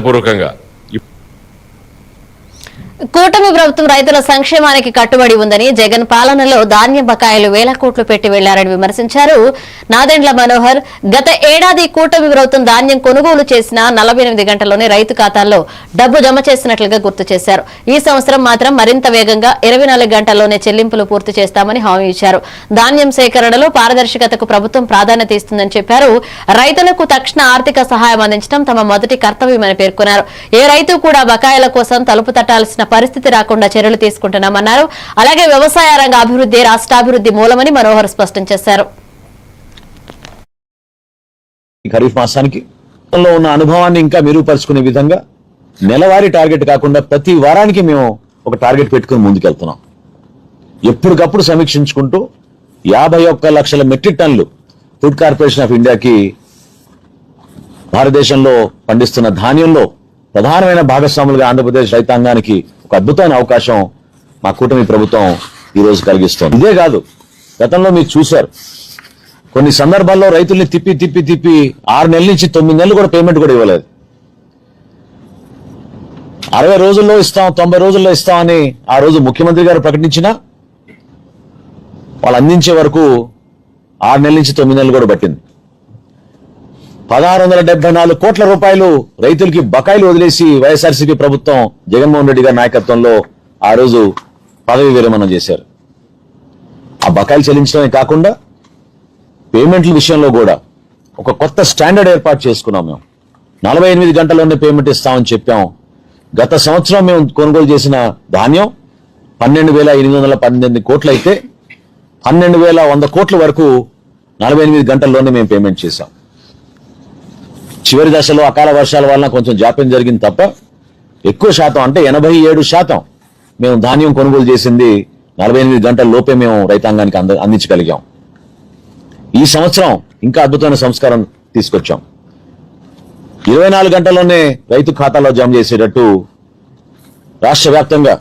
పూర్వకంగా కూటమి ప్రభుత్వం రైతుల సంక్షేమానికి కట్టుబడి ఉందని జగన్ పాలనలో ధాన్యం బకాయిలు వేల కోట్లు పెట్టి వెళ్ళారని విమర్శించారు. నాదెండ్ల మనోహర్ గత ఏడాది కూటమి ప్రభుత్వం ధాన్యం కొనుగోలు చేసిన నలభై ఎనిమిది గంటల్లోనే రైతు ఖాతాల్లో డబ్బు జమ చేసినట్లుగా గుర్తు చేశారు. ఈ సంవత్సరం మాత్రం మరింత వేగంగా ఇరవై నాలుగు గంటల్లోనే చెల్లింపులు పూర్తి చేస్తామని హామీ ఇచ్చారు. ధాన్యం సేకరణలో పారదర్శకతకు ప్రభుత్వం ప్రాధాన్యత ఇస్తుందని చెప్పారు. రైతులకు తక్షణ ఆర్థిక సహాయం అందించడం తమ మొదటి కర్తవ్యమని పేర్కొన్నారు. ఏ రైతు కూడా బకాయిల కోసం తలుపు తట్టాల్సిన పరిస్థితి రాకుండా చర్యలు తీసుకుంటున్నామన్నారు. అలాగే వ్యవసాయ రంగ అభివృద్ధి రాష్ట్రాభివృద్ధి మూలమని మనోహర్ స్పష్టం చేశారు. ఖరీఫ్ మాసానికి లో ఉన్న అనుభవాన్ని ఇంకా మెరుగుపరుచుకునే విధంగా నెలవారీ టార్గెట్ కాకుండా ప్రతి వారానికి మేము ఒక టార్గెట్ పెట్టుకుని ముందుకెళ్తున్నాం. ఎప్పటికప్పుడు సమీక్షించుకుంటూ యాభై ఒక్క లక్షల మెట్రిక్ టన్నులు ఫుడ్ కార్పొరేషన్ ఆఫ్ ఇండియాకి భారతదేశంలో పండిస్తున్న ధాన్యంలో ప్రధానమైన భాగస్వాములుగా ఆంధ్రప్రదేశ్ రైతాంగానికి ఒక అద్భుతమైన అవకాశం మా కూటమి ప్రభుత్వం ఈ రోజు కలిగిస్తోంది. ఇదే కాదు గతంలో మీరు చూశారు. కొన్ని సందర్భాల్లో రైతుల్ని తిప్పి తిప్పి తిప్పి ఆరు నెలల నుంచి తొమ్మిది నెలలు కూడా పేమెంట్ కూడా ఇవ్వలేదు. అరవై రోజుల్లో ఇస్తాం తొంభై రోజుల్లో ఇస్తామని ఆ రోజు ముఖ్యమంత్రి గారు ప్రకటించిన వాళ్ళు అందించే వరకు ఆరు నెలల నుంచి తొమ్మిది నెలలు కూడా పట్టింది. పదహారు వందల డెబ్బై నాలుగు కోట్ల రూపాయలు రైతులకి బకాయిలు వదిలేసి వైఎస్ఆర్సీపీ ప్రభుత్వం జగన్మోహన్ రెడ్డి గారి నాయకత్వంలో ఆ రోజు పదవి విరమణ చేశారు. ఆ బకాయిలు చెల్లించడమే కాకుండా పేమెంట్ల విషయంలో కూడా ఒక కొత్త స్టాండర్డ్ ఏర్పాటు చేసుకున్నాం మేము. నలభై ఎనిమిది గంటల్లోనే పేమెంట్ ఇస్తామని చెప్పాం. గత సంవత్సరం మేము కొనుగోలు చేసిన ధాన్యం పన్నెండు వేల ఎనిమిది వందల పన్నెండు కోట్లు అయితే పన్నెండు వేల వంద కోట్ల వరకు నలభై ఎనిమిది గంటల్లోనే మేము పేమెంట్ చేశాం. చివరి దశలో అకాల వర్షాల వలన కొంచెం జాప్యం జరిగింది తప్ప ఎక్కువ శాతం అంటే ఎనభై ఏడు శాతం మేము ధాన్యం కొనుగోలు చేసింది నలభై ఎనిమిది గంటల లోపే మేము రైతాంగానికి అంద అందించగలిగాం. ఈ సంవత్సరం ఇంకా అద్భుతమైన సంస్కారం తీసుకొచ్చాం. ఇరవై నాలుగు గంటల్లోనే రైతు ఖాతాలో జమ చేసేటట్టు రాష్ట్ర వ్యాప్తంగా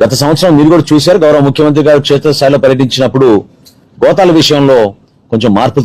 గత సంవత్సరం మీరు కూడా చూశారు గౌరవ ముఖ్యమంత్రి గారు క్షేత్రస్థాయిలో పర్యటించినప్పుడు గోతాల విషయంలో కొంచెం మార్పులు